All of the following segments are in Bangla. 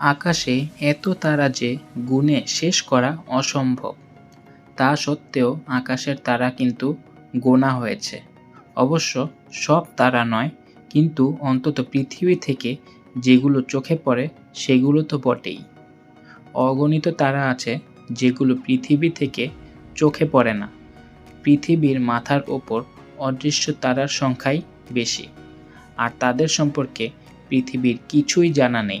আকাশে এত তারা যে গুণে শেষ করা অসম্ভব। তা সত্ত্বেও আকাশের তারা কিন্তু গোনা হয়েছে। অবশ্য সব তারা নয়, কিন্তু অন্তত পৃথিবী থেকে যেগুলো চোখে পড়ে সেগুলো তো বটেই। অগণিত তারা আছে যেগুলো পৃথিবী থেকে চোখে পড়ে না। পৃথিবীর মাথার ওপর অদৃশ্য তারার সংখ্যাই বেশি। আর তাদের সম্পর্কে পৃথিবীর কিছুই জানা নেই।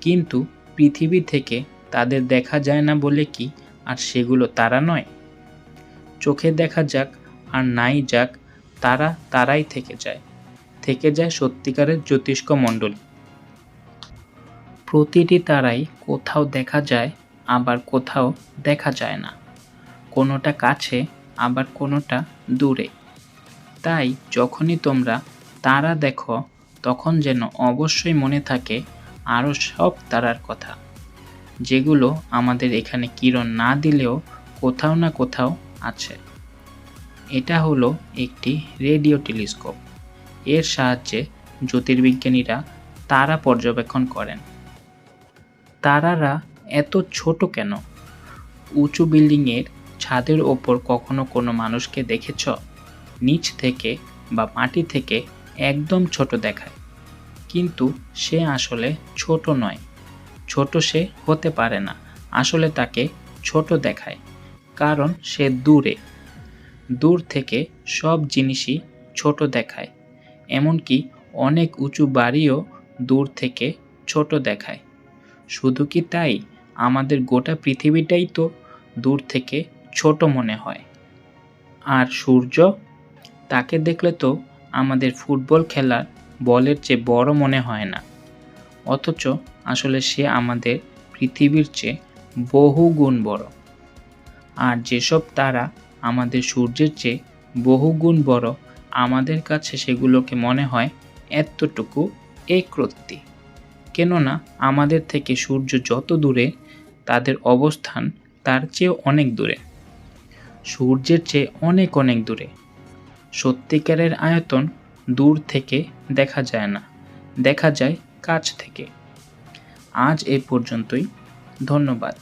কিন্তু পৃথিবী থেকে তাদের দেখা যায় না বলে কি আর সেগুলো তারা নয়? চোখে দেখা যাক আর নাই যাক, তারা তারাই থেকে যায়। থেকে যায় সত্যিকারের জ্যোতিষ্ক মণ্ডলী। প্রতিটি তারাই কোথাও দেখা যায়, আবার কোথাও দেখা যায় না। কোনোটা কাছে, আবার কোনোটা দূরে। তাই যখনই তোমরা তারা দেখো, তখন যেন অবশ্যই মনে থাকে আরও সব তারার কথা। যেগুলো আমাদের এখানে কিরণ না দিলেও কোথাও না কোথাও আছে। এটা হলো একটি রেডিও টেলিস্কোপ। এর সাহায্যে জ্যোতির্বিজ্ঞানীরা তারা পর্যবেক্ষণ করেন। তারারা এত ছোট কেন? উঁচু বিল্ডিংয়ের ছাদের ওপর কখনো কোনো মানুষকে দেখেছ? নিচ থেকে বা মাটি থেকে একদম ছোট দেখায়। কিন্তু সে আসলে ছোট নয়। ছোট সে হতে পারে না, আসলে তাকে ছোট দেখায়, কারণ সে দূরে। দূর থেকে সব জিনিসই ছোট দেখায়, এমনকি অনেক উঁচু বাড়িও দূর থেকে ছোট দেখায়। শুধু কি তাই? আমাদের গোটা পৃথিবীটাই তো দূর থেকে ছোট মনে হয়। আর সূর্য? তাকে দেখলে তো আমাদের ফুটবল খেলার বলের চেয়ে বড় মনে হয় না। অথচ আসলে সে আমাদের পৃথিবীর চেয়ে বহু গুণ বড়। আর যেসব তারা আমাদের সূর্যের চেয়ে বহু গুণ বড়, আমাদের কাছে সেগুলোকে মনে হয় এতটুকু একরত্তি কেননা আমাদের থেকে সূর্য যত দূরে, তাদের অবস্থান তার চেয়েও অনেক দূরে। সূর্যের চেয়ে অনেক অনেক দূরে। সত্যিকারের আয়তন দূর থেকে দেখা যায় না। দেখা যায় কাছ থেকে। আজ এ পর্যন্তই। ধন্যবাদ।